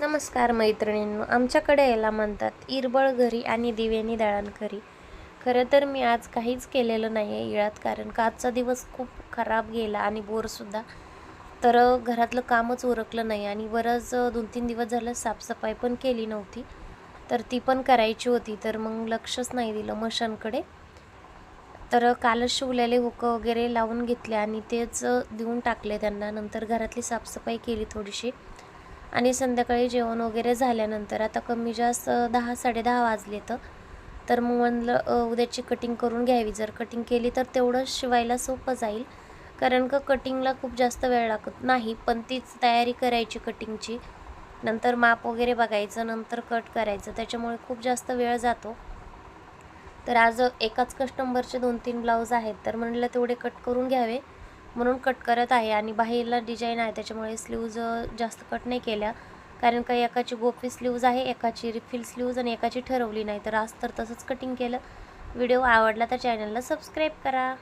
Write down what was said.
नमस्कार मैत्रिणींनो आमच्याकडे याला म्हणतात इरबळ घरी आणि दिव्यानी दळण घरी. खरं तर मी आज काहीच केलेलं नाही आहे इळात कारण का आजचा दिवस खूप खराब गेला आणि बोरसुद्धा तर घरातलं कामच उरकलं नाही आणि बरंच दोन तीन दिवस झालं साफसफाई पण केली नव्हती. तर ती पण करायची होती तर मग लक्षच नाही दिलं मशांकडे. तर कालच शिवलेले हुकं वगैरे लावून घेतले आणि तेच देऊन टाकले त्यांना. नंतर घरातली साफसफाई केली थोडीशी. आणि संध्याकाळी जेवण वगैरे झाल्यानंतर आता कमी जास्त दहा साडेदहा वाजले तर तर मग म्हणलं उद्याची कटिंग करून घ्यावी. जर कटिंग केली तर तेवढं शिवायला सोपं जाईल. कारण का कटिंगला खूप जास्त वेळ लागत नाही पण तीच तयारी करायची कटिंगची नंतर माप वगैरे बघायचं नंतर कट करायचं त्याच्यामुळे खूप जास्त वेळ जातो. तर आज एकाच कस्टमरचे दोन तीन ब्लाऊज आहेत तर म्हणलं तेवढे कट करून घ्यावे. म्हणून कट करत आहे आणि बाहेरला डिझाईन आहे त्याच्यामुळे स्लीव्ज जास्त कट नाही केल्या. कारण का एकाची गोपी स्लीव्ज आहे एकाची रिफिल स्लीव्ज आणि एकाची ठरवली नाही. तर आज तर तसंच कटिंग केलं. व्हिडिओ आवडला तर चॅनलला सबस्क्राईब करा.